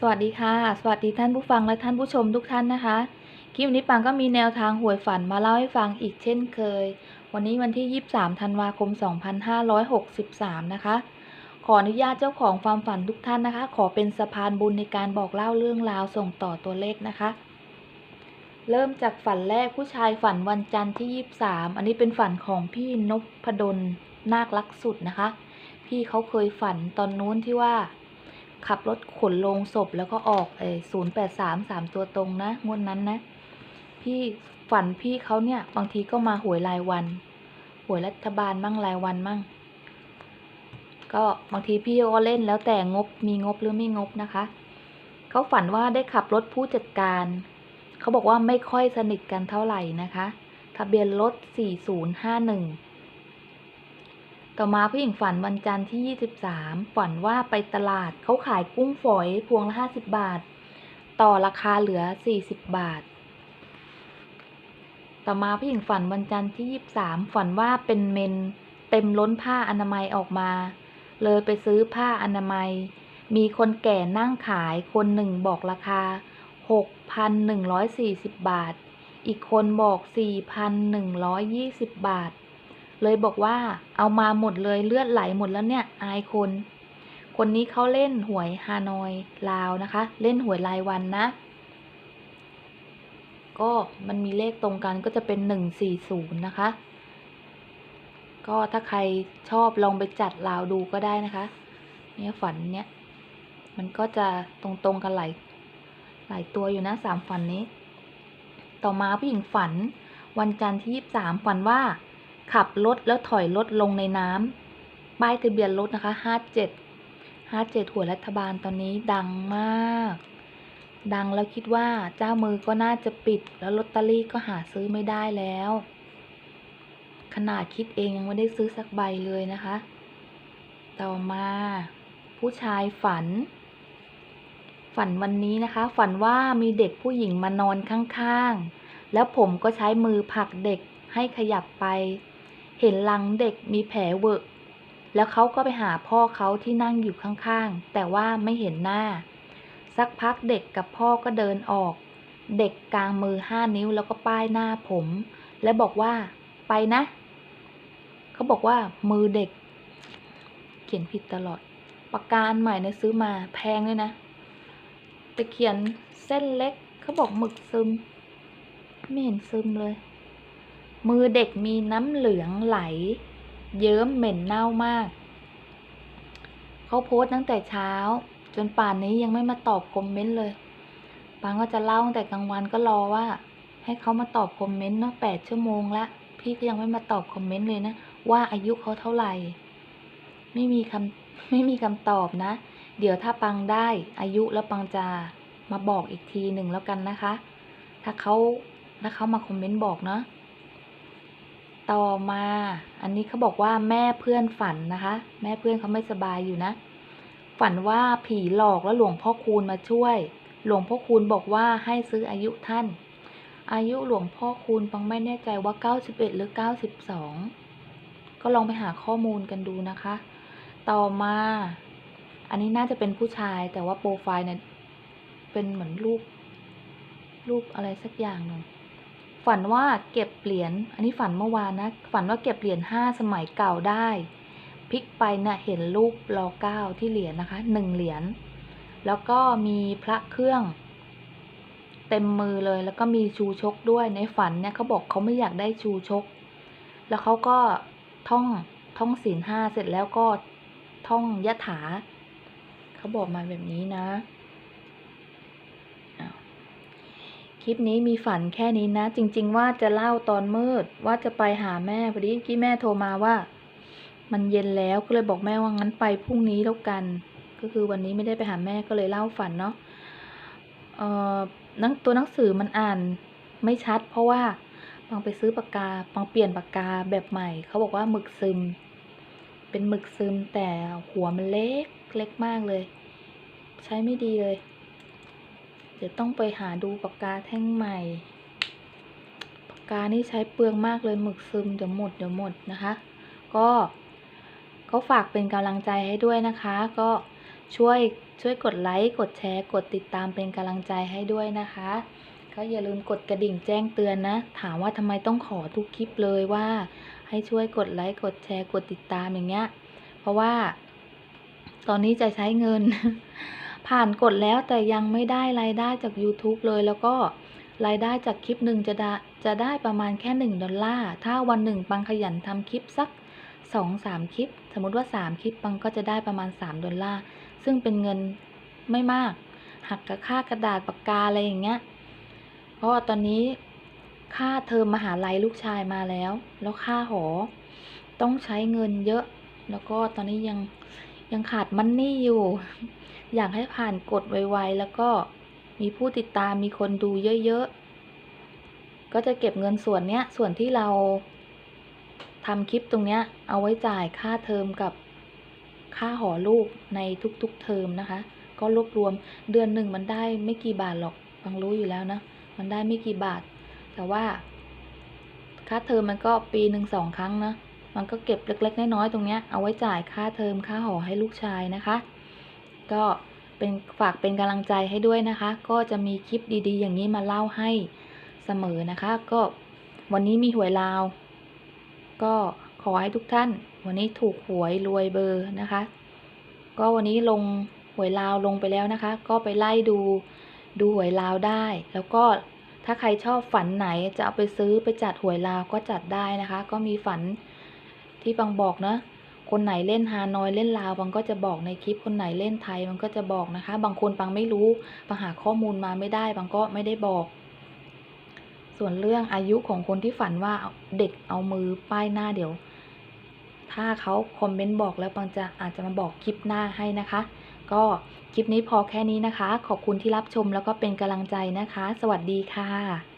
สวัสดีค่ะ สวัสดีท่านผู้ฟังและท่านผู้ชมทุกท่านนะคะ คลิปนี้ปังก็มีแนวทางหวยฝันมาเล่าให้ฟังอีกเช่นเคย วันนี้วันที่ 23 ธันวาคม 2563 นะคะ ขออนุญาตเจ้าของความฝันทุกท่านนะคะ ขอเป็นสะพานบุญในการบอกเล่าเรื่องราวส่งต่อตัวเลขนะคะ เริ่มจากฝันแรกผู้ชายฝันวันจันทร์ที่ 23 อันนี้เป็นฝันของพี่นพดลนาคลักสุดนะคะ พี่เขาเคยฝันตอนนู้นที่ว่า ขับรถขนลงศพแล้วก็ออกเอศูนย์แปดสามสามตัวตรงนะงวดนั้นนะ พี่ฝันพี่เขาเนี่ย บางทีก็มาหวยรายวันหวยรัฐบาลมั่งรายวันมั่ง ก็บางทีพี่ก็เล่นแล้วแต่งบมีงบหรือไม่งบนะคะเขาฝันว่าได้ขับรถผู้จัดการเขาบอกว่าไม่ค่อยสนิทกันเท่าไหร่นะคะ ทะเบียนรถ4051 ต่อมาผู้หญิงฝันวันจันทร์ที่ 23 ฝันว่าไปตลาดเขาขายกุ้งฝอยพวงละ50 บาท ต่อราคาเหลือ 40 บาท ต่อมาผู้หญิงฝันวันจันทร์ที่ 23 ฝันว่าเป็นเมนเต็มล้นผ้าอนามัยออกมา เลยไปซื้อผ้าอนามัย มีคนแก่นั่งขายคนหนึ่งบอกราคา 6,140 บาท อีกคนบอก 4,120 บาท เลยบอกว่าเอามาหมดเลยเลือดไหลหมดแล้วเนี่ยอายคน คนนี้เขาเล่นหวยฮานอยลาวนะคะ เล่นหวยรายวันนะ ก็มันมีเลขตรงกันก็จะเป็นหนึ่งสี่ศูนย์นะคะ ก็ถ้าใครชอบลองไปจัดลาวดูก็ได้นะคะ เนี่ยฝันเนี่ยมันก็จะตรงๆกันหลายหลายตัวอยู่นะสามฝันนี้ ต่อมาผู้หญิงฝันวันจันทร์ที่ยี่สามฝันว่า ขับรถแล้วถอยรถลงในน้ำป้ายทะเบียนรถนะคะห้าเจ็ดห้าเจ็ดหัวรัฐบาลตอนนี้ดังมาก ดังแล้วคิดว่าเจ้ามือก็น่าจะปิด แล้วลอตเตอรี่ก็หาซื้อไม่ได้แล้ว ขนาดคิดเองยังไม่ได้ซื้อสักใบเลยนะคะ ต่อมา ผู้ชายฝัน ฝันวันนี้นะคะ ฝันว่ามีเด็กผู้หญิงมานอนข้างๆ แล้วผมก็ใช้มือผลักเด็กให้ขยับไป เห็นหลังเด็กมีแผลเวอะ แล้วเขาก็ไปหาพ่อเขาที่นั่งอยู่ข้างๆ แต่ว่าไม่เห็นหน้า สักพักเด็กกับพ่อก็เดินออก เด็กกลางมือห้านิ้วแล้วก็ป้ายหน้าผม และบอกว่า ไปนะ เขาบอกว่า มือเด็ก เขียนผิดตลอด ปากกาใหม่เนี่ยซื้อมาแพงเลยนะ แต่เขียนเส้นเล็ก เขาบอกหมึกซึม ไม่เห็นซึมเลย มือเด็กมีน้ำเหลืองไหล เยิ้มเหม็นเน่ามาก เขาโพสต์ตั้งแต่เช้า จนป่านนี้ยังไม่มาตอบคอมเมนต์เลยปางก็จะเล่าตั้งแต่กลางวันก็รอว่า ให้เขามาตอบคอมเมนต์เนาะแปดชั่วโมงละพี่ก็ยังไม่มาตอบคอมเมนต์เลยนะว่าอายุเขาเท่าไหร่ ไม่มีคำไม่มีคำตอบนะ เดี๋ยวถ้าปังได้อายุแล้วปังจะมาบอกอีกทีหนึ่งแล้วกันนะคะ ถ้าเขาถ้าเขามาคอมเมนต์บอกเนาะ ต่อมา อันนี้เขาบอกว่าแม่เพื่อนฝันนะคะ แม่เพื่อนเขาไม่สบายอยู่นะ ฝันว่าผีหลอกแล้วหลวงพ่อคูณมาช่วย หลวงพ่อคูณบอกว่าให้ซื้ออายุท่าน อายุหลวงพ่อคูณปังไม่แน่ใจว่า 91 หรือ 92 ก็ลองไปหาข้อมูลกันดูนะคะ ต่อมา อันนี้น่าจะเป็นผู้ชายแต่ว่าโปรไฟล์เนี่ยเป็นเหมือนรูปรูปอะไรสักอย่างหนึ่ง ฝันว่าเก็บเหรียญ อันนี้ฝันเมื่อวานนะ ฝันว่าเก็บเหรียญห้าสมัยเก่าได้ พลิกไปนะ่ะเห็นรูปรอเก้าที่เหรียญนะคะหนึ่งเหรียญ แล้วก็มีพระเครื่อง เต็มมือเลย แล้วก็มีชูชกด้วย ในฝันเนี่ยเขาบอกเขาไม่อยากได้ชูชก แล้วเขาก็ท่องท่องศีลห้าเสร็จแล้วก็ท่องยะถา เขาบอกมาแบบนี้นะ คลิปนี้มีฝันแค่นี้นะ จริง ๆ ว่าจะเล่าตอนมืดว่าจะไปหาแม่พอดีกี้แม่โทรมาว่า มันเย็นแล้วก็เลยบอกแม่ว่างั้นไปพรุ่งนี้แล้วกัน ก็คือวันนี้ไม่ได้ไปหาแม่ก็เลยเล่าฝันเนาะเอ่อนังตัวหนังสือมันอ่านไม่ชัด เพราะว่าปังไปซื้อปากกาปังเปลี่ยนปากกาแบบใหม่ เขาบอกว่าหมึกซึม เป็นหมึกซึมแต่หัวมันเล็กเล็กมากเลย ใช้ไม่ดีเลย ดี๋ยวต้องไปหาดูปากกาแท่งใหม่ ปากกานี่ใช้เปลืองมากเลยหมึกซึมเดี๋ยวหมดเดี๋ยวหมดนะคะ ก็ก็ฝากเป็นกำลังใจให้ด้วยนะคะ ก็ช่วยช่วยกดไลค์กดแชร์ กดติดตามเป็นกำลังใจให้ด้วยนะคะ ก็อย่าลืมกดกระดิ่งแจ้งเตือนนะ ถามว่าทำไมต้องขอทุกคลิปเลยว่า ให้ช่วยกดไลค์กดแชร์กดติดตามอย่างเงี้ย เพราะว่า ตอนนี้จะใช้เงิน ผ่านกดแล้วแต่ยังไม่ได้รายได้จาก YouTube เลย แล้วก็รายได้จากคลิปหนึ่งจะได้จะได้ประมาณแค่หนึ่งดอลลาร์ ถ้าวันหนึ่งปังขยันทำคลิปสักสองสามคลิป สมมติว่าสามคลิปปังก็จะได้ประมาณสามดอลลาร์ ซึ่งเป็นเงินไม่มาก หักกับค่ากระดาษปากกาอะไรอย่างเงี้ย เพราะว่าตอนนี้ค่าเทอมมหาลัยลูกชายมาแล้ว แล้วค่าหอ ต้องใช้เงินเยอะ แล้วก็ตอนนี้ยังยังขาดมันนี่อยู่ อยากให้ผ่านกดไวๆแล้วก็มีผู้ติดตามมีคนดูเยอะๆ ก็จะเก็บเงินส่วนเนี้ยส่วนที่เราทำคลิปตรงเนี้ยเอาไว้จ่ายค่าเทอมกับค่าหอลูกในทุกๆเทอมนะคะ ก็รวบรวมเดือนหนึ่งมันได้ไม่กี่บาทหรอกฟังรู้อยู่แล้วนะ มันได้ไม่กี่บาท แต่ว่า ค่าเทอมมันก็ปีหนึ่งสองครั้งนะ มันก็เก็บเล็กๆน้อยๆตรงเนี้ยเอาไว้จ่ายค่าเทอมค่าหอให้ลูกชายนะคะ ก็เป็นฝากเป็นกำลังใจให้ด้วยนะคะ ก็จะมีคลิปดีๆ อย่างนี้มาเล่าให้เสมอนะคะ ก็วันนี้มีหวยลาว ก็ขอให้ทุกท่าน วันนี้ถูกหวยรวยเบอร์นะคะ ก็วันนี้ลงหวยลาวลงไปแล้วนะคะ ก็ไปไล่ดูดูหวยลาวได้ แล้วก็ถ้าใครชอบฝันไหนจะเอาไปซื้อไปจัดหวยลาวก็จัดได้นะคะ ก็มีฝันที่บังบอกเนอะ คนไหนเล่นฮานอยเล่นลาวบังก็จะบอกในคลิปคนไหนเล่นไทยมันก็จะบอกนะคะ บางคนบังไม่รู้บังหาข้อมูลมาไม่ได้บังก็ไม่ได้บอก ส่วนเรื่องอายุของคนที่ฝันว่าเด็กเอามือป้ายหน้าเดี๋ยว ถ้าเขาคอมเมนต์บอกแล้วบังจะอาจจะมาบอกคลิปหน้าให้นะคะ ก็คลิปนี้พอแค่นี้นะคะ ขอบคุณที่รับชมแล้วก็เป็นกำลังใจนะคะ สวัสดีค่ะ